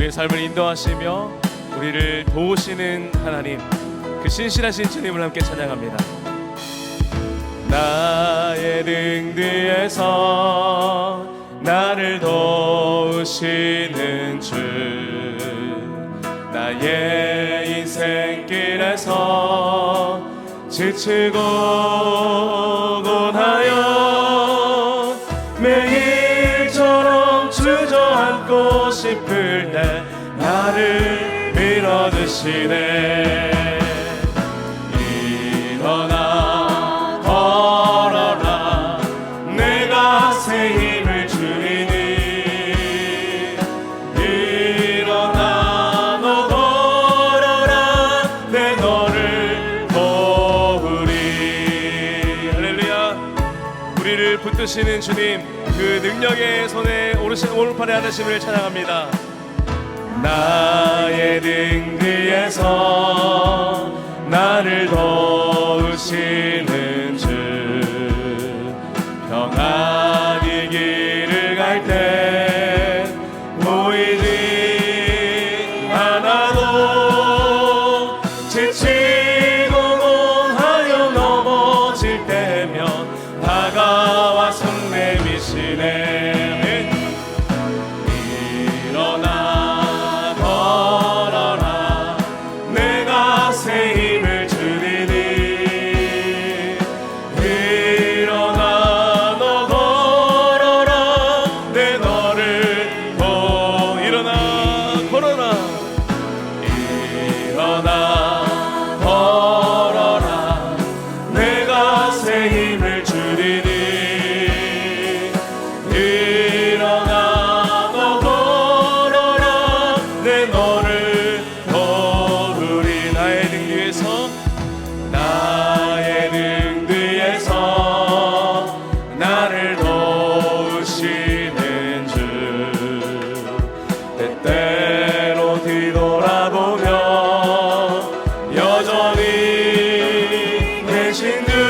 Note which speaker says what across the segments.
Speaker 1: 우리의 삶을 인도하시며 우리를 도우시는 하나님 그 신실하신 주님을 함께 찬양합니다. 나의 등 뒤에서 나를 도우시는 주 나의 인생길에서 지치고 밀어주시네 일어나 걸어라. 내가 새 힘을 주리니. 일어나 너 걸어라. 내 너를 도우리. 할렐루야. 우리를 붙드시는 주님 그 능력의 손에 오르신 오른팔에 하나심을 찬양합니다 나의 등 뒤에서 나를 도우시 Senhor.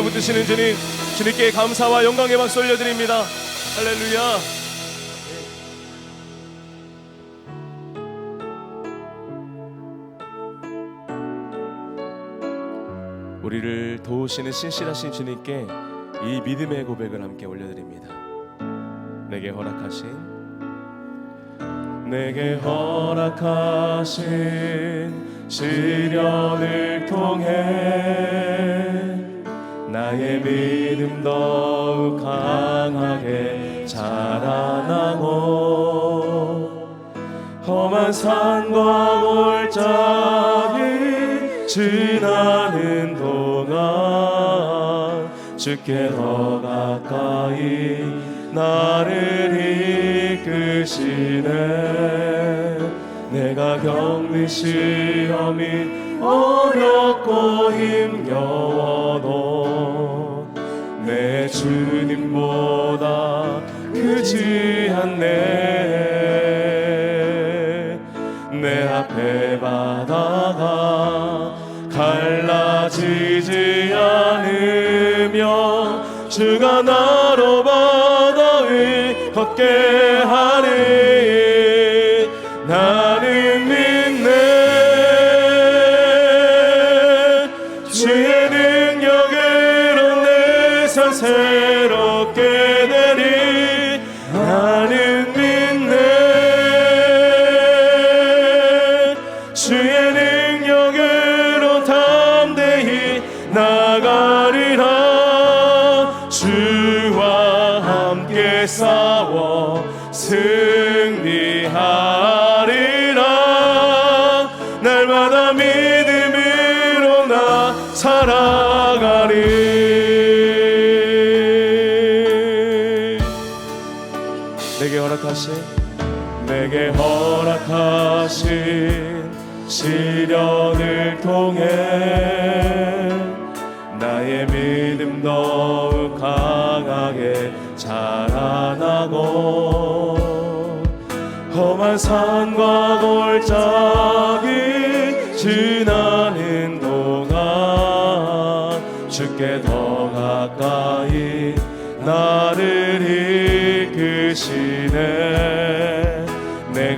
Speaker 1: 도우시며 붙드시는 주님 주님께 감사와 영광의 박수 올려드립니다 할렐루야 우리를 도우시는 신실하신 주님께 이 믿음의 고백을 함께 올려드립니다. 내게 허락하신 내게 허락하신 시련을 통해 나의 믿음 더욱 강하게 자라나고 험한 산과 골짜기 지나는 동안 주께 더 가까이 나를 이끄시네. 내가 겪는 시험이 어렵고 힘겨워도 내 주님보다 크지 않네. 내 앞에 바다가 갈라지지 않으며 주가 나로 바다 위 걷게 하니 나는 믿네 주의 능력으로 담대히 나가리라. 주와 함께 싸워 승리하리라. 날마다 믿음으로 나 살아가리. 내게 허락하신 내게 허락하신 시련을 통해 나의 믿음 더욱 강하게 자라나고 험한 산과 골짜기 지나는 동안 주께 더 가까이 나를 이끄시네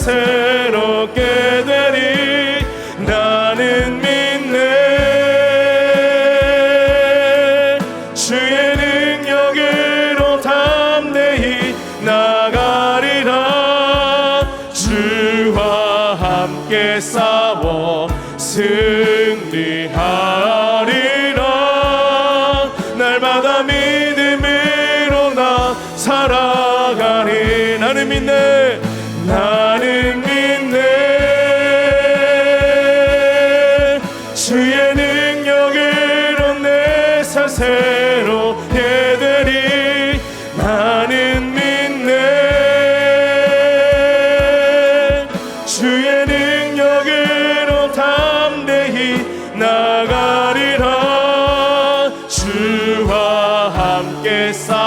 Speaker 1: 새 싸